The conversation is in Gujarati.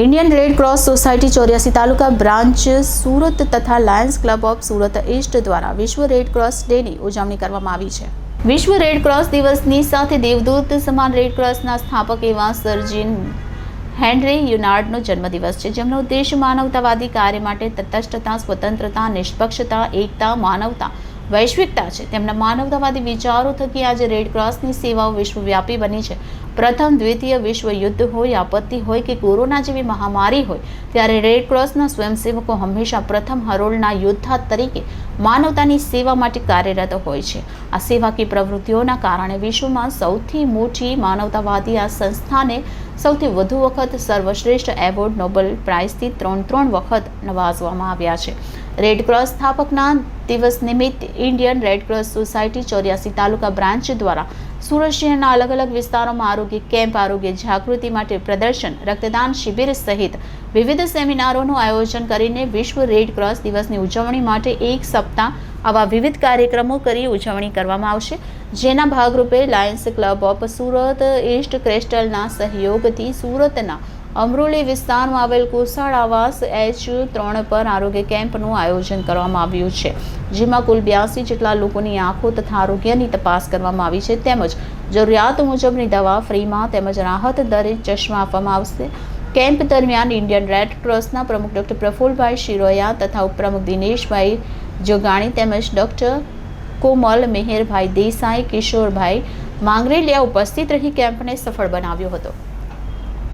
ઇન્ડિયન રેડ ક્રોસ સોસાયટી ચોર્યાસી તાલુકા બ્રાન્ચ સુરત તથા Lions Club of Surat East દ્વારા વિશ્વ રેડ ક્રોસ ડેની ઉજવણી કરવામાં આવી છે. વિશ્વ રેડ ક્રોસ દિવસની સાથે દેવદૂત સમાન રેડ ક્રોસના સ્થાપક એવા સર્જિન હેનરી યુનાર્ડનો જન્મદિવસ છે. જેમનો ઉદ્દેશ માનવતાવાદી કાર્ય માટે તટસ્થતા, સ્વતંત્રતા, નિષ્પક્ષતા, એકતા, માનવતા વૈશ્વિકતા છે. તેમના માનવતાવાદી વિચારો થકી આજે રેડ ક્રોસની સેવાઓ વિશ્વવ્યાપી બની છે. પ્રથમ દ્વિતીય વિશ્વ યુદ્ધ હોય, આપત્તિ હોય કે કોરોના જેવી મહામારી હોય, ત્યારે રેડ ક્રોસના સ્વયંસેવકો હંમેશા પ્રથમ હરોળના યોદ્ધા તરીકે માનવતાની સેવા માટે કાર્યરત હોય છે. આ સેવાકીય પ્રવૃત્તિઓના કારણે વિશ્વમાં સૌથી મોટી માનવતાવાદી આ સંસ્થાને સૌથી વધુ વખત સર્વશ્રેષ્ઠ એવોર્ડ નોબેલ પ્રાઇઝથી ત્રણ ત્રણ વખત નવાજવામાં આવ્યા છે. રેડ ક્રોસ સ્થાપકના દિવસ નિમિત્તે ઇન્ડિયન રેડ ક્રોસ સોસાયટી ચોર્યાસી તાલુકા બ્રાન્ચ દ્વારા સુરત શહેરના અલગ અલગ વિસ્તારોમાં આરોગ્ય કેમ્પ, આરોગ્ય જાગૃતિ માટે પ્રદર્શન, રક્તદાન શિબિર સહિત વિવિધ સેમિનારોનું આયોજન કરીને વિશ્વ રેડ ક્રોસ દિવસની ઉજવણી માટે એક સપ્તાહ આવા વિવિધ કાર્યક્રમો કરી ઉજવણી કરવામાં આવશે, જેના ભાગરૂપે Lions Club of Surat East ક્રેસ્ટલના સહયોગથી સુરતના અમરોલી વિસ્તારમાં આવેલ કુસાળ આવાસ એચ ત્રણ પર આરોગ્ય કેમ્પનું આયોજન કરવામાં આવ્યું છે. જેમાં કુલ બ્યાસી જેટલા લોકોની આંખો તથા આરોગ્યની તપાસ કરવામાં આવી છે. તેમજ જરૂરિયાત મુજબની દવા ફ્રીમાં તેમજ રાહત દરે ચશ્મા આપવામાં આવશે. કેમ્પ દરમિયાન ઇન્ડિયન રેડ ક્રોસના પ્રમુખ ડૉક્ટર પ્રફુલભાઈ શિરોયા તથા ઉપપ્રમુખ દિનેશભાઈ જોગાણી તેમજ ડૉક્ટર કોમલ મેહેરભાઈ દેસાઈ કિશોરભાઈ માંગરેલિયા ઉપસ્થિત રહી કેમ્પને સફળ બનાવ્યો હતો.